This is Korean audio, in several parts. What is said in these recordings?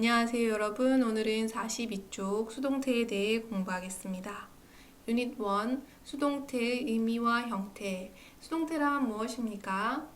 안녕하세요 여러분 오늘은 42쪽 수동태에 대해 공부하겠습니다. 유닛 1 수동태의 의미와 형태 수동태란 무엇입니까?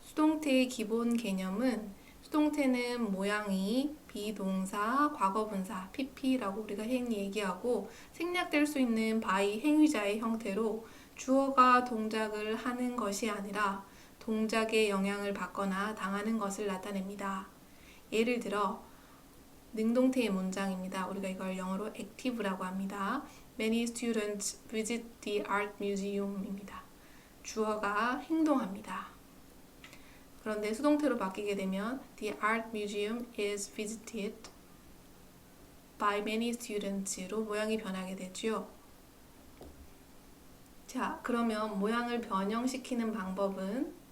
수동태의 기본 개념은 수동태는 모양이 비동사, 과거분사, pp라고 우리가 흔히 얘기하고 생략될 수 있는 by 행위자의 형태로 주어가 동작을 하는 것이 아니라 동작에 영향을 받거나 당하는 것을 나타냅니다. 예를 들어 능동태의 문장입니다. 우리가 이걸 영어로 active라고 합니다. Many students visit the art museum입니다. 주어가 행동합니다. 그런데 수동태로 바뀌게 되면 the art museum is visited by many students로 모양이 변하게 되죠. 자, 그러면 모양을 변형시키는 방법은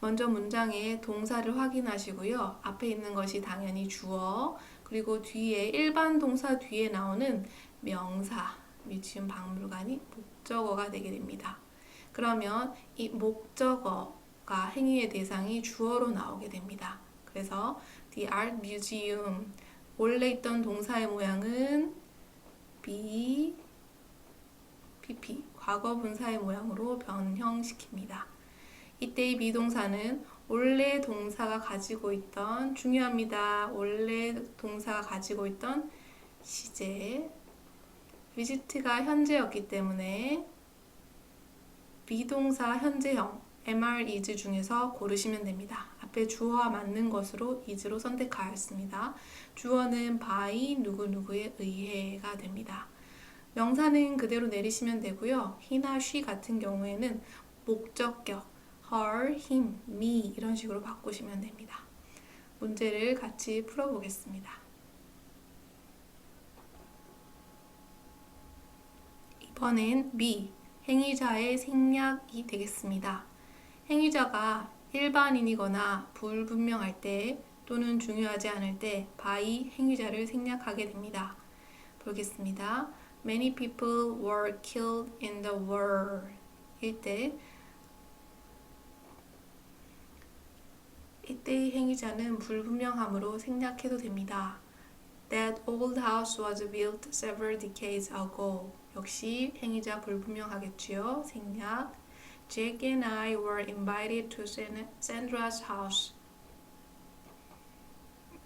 먼저 문장의 동사를 확인하시고요. 앞에 있는 것이 당연히 주어, 그리고 뒤에 일반 동사 뒤에 나오는 명사, 미치음 박물관이 목적어가 되게 됩니다. 그러면 이 목적어가 행위의 대상이 주어로 나오게 됩니다. 그래서 the art museum 원래 있던 동사의 모양은 be, pp 과거 분사의 모양으로 변형시킵니다. 이때의 비동사는 원래 동사가 가지고 있던 중요합니다. 원래 동사가 가지고 있던 시제 visit가 현재였기 때문에 비동사 현재형 MR is 중에서 고르시면 됩니다. 앞에 주어와 맞는 것으로 is로 선택하였습니다. 주어는 by 누구누구에 의해가 됩니다. 명사는 그대로 내리시면 되고요. he나 she 같은 경우에는 목적격 her, him, me 이런 식으로 바꾸시면 됩니다. 문제를 같이 풀어보겠습니다. me, 행위자의 생략이 되겠습니다. 행위자가 일반인이거나 불분명할 때 또는 중요하지 않을 때 by 행위자를 생략하게 됩니다. 보겠습니다. Many people were killed in the war. 일때 이때의 행위자는 불분명함으로 생략해도 됩니다. That old house was built several decades ago. 역시 행위자 불분명하겠지요. 생략. Jake and I were invited to Sandra's house.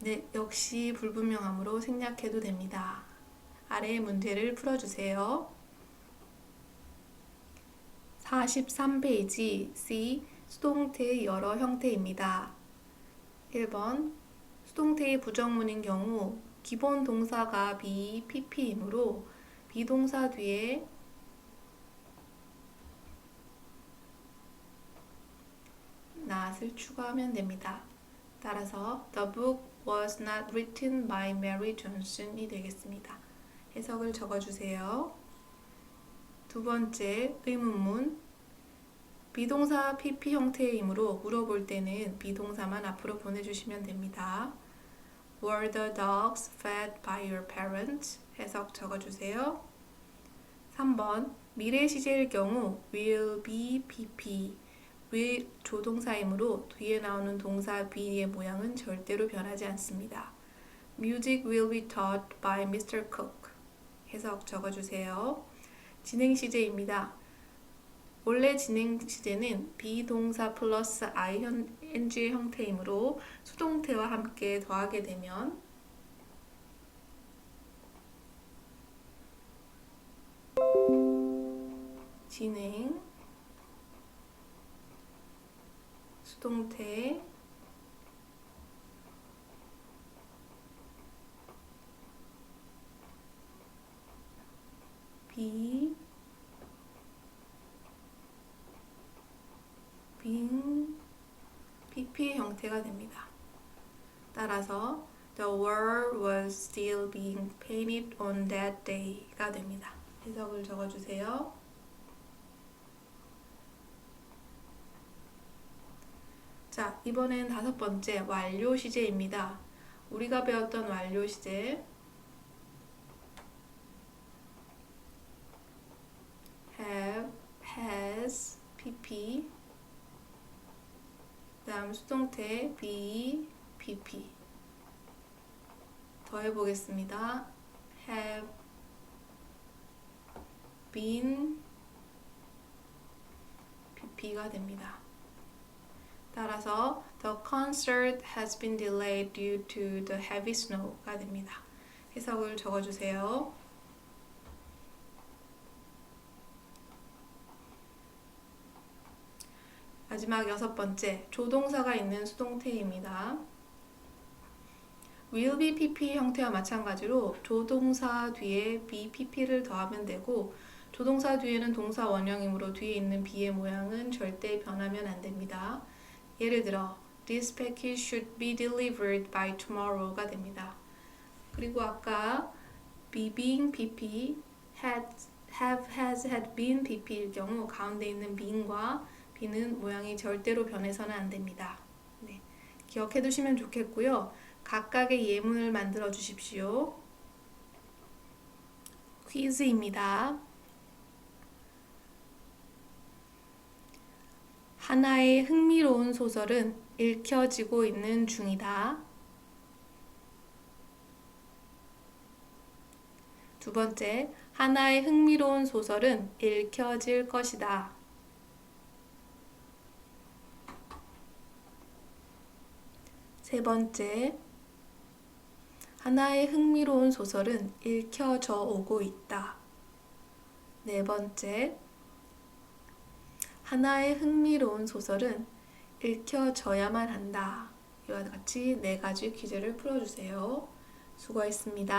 네, 역시 불분명함으로 생략해도 됩니다. 아래의 문제를 풀어주세요. 43페이지 C 수동태의 여러 형태입니다. 1번 수동태의 부정문인 경우 기본 동사가 be, pp이므로 비동사 뒤에 not을 추가하면 됩니다. 따라서 the book was not written by Mary Johnson이 되겠습니다. 해석을 적어주세요. 두 번째 의문문 비동사 PP 형태이므로 물어볼 때는 비동사만 앞으로 보내주시면 됩니다. Were the dogs fed by your parents? 해석 적어주세요. 3번 미래 시제일 경우 will be PP will 조동사이므로 뒤에 나오는 동사 be의 모양은 절대로 변하지 않습니다. Music will be taught by Mr. Cook. 해석 적어주세요. 진행 시제입니다. 원래 진행 시제는 비동사 플러스 ing의 형태이므로 수동태와 함께 더하게 되면 진행 수동태 비 빈 형태가 됩니다. 따라서 The wall was still being painted on that day가 됩니다. 해석을 적어주세요. 자, 이번엔 다섯 번째 완료 시제입니다. 우리가 배웠던 완료 시제 have, has, pp 다음 수동태 be, pp. 더 해보겠습니다. have been pp가 됩니다. 따라서 the concert has been delayed due to the heavy snow가 됩니다. 해석을 적어주세요. 마지막 여섯 번째, 조동사가 있는 수동태입니다. will be pp 형태와 마찬가지로 조동사 뒤에 be pp를 더하면 되고 조동사 뒤에는 동사 원형이므로 뒤에 있는 be의 모양은 절대 변하면 안 됩니다. 예를 들어 this package should be delivered by tomorrow가 됩니다. 그리고 아까 be being pp, had, have, has, had been pp일 경우 가운데 있는 being과 be는 모양이 절대로 변해서는 안 됩니다. 네, 기억해 두시면 좋겠고요. 각각의 예문을 만들어 주십시오. 퀴즈입니다. 하나의 흥미로운 소설은 읽혀지고 있는 중이다. 두 번째, 하나의 흥미로운 소설은 읽혀질 것이다. 세 번째, 하나의 흥미로운 소설은 읽혀져 오고 있다. 네 번째, 하나의 흥미로운 소설은 읽혀져야만 한다. 이와 같이 네 가지 퀴즈를 풀어주세요. 수고했습니다.